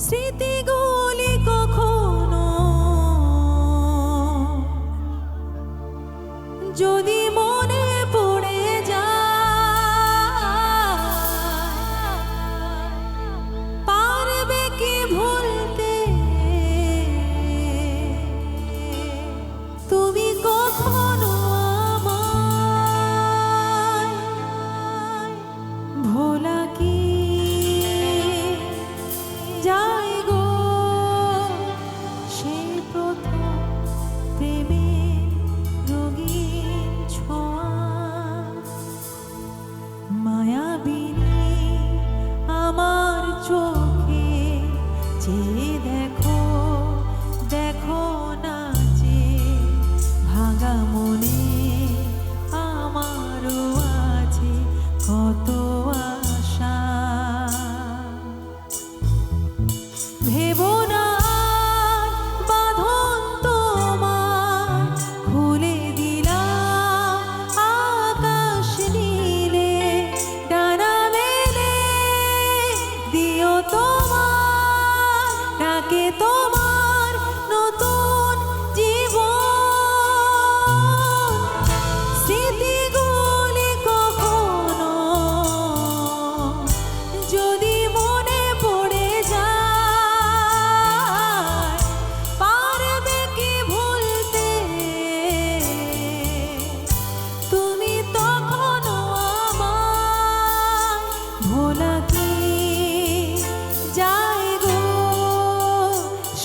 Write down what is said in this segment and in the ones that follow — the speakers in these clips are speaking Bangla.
স্মৃতিগুলি যদি que todo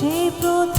সেই প্রতি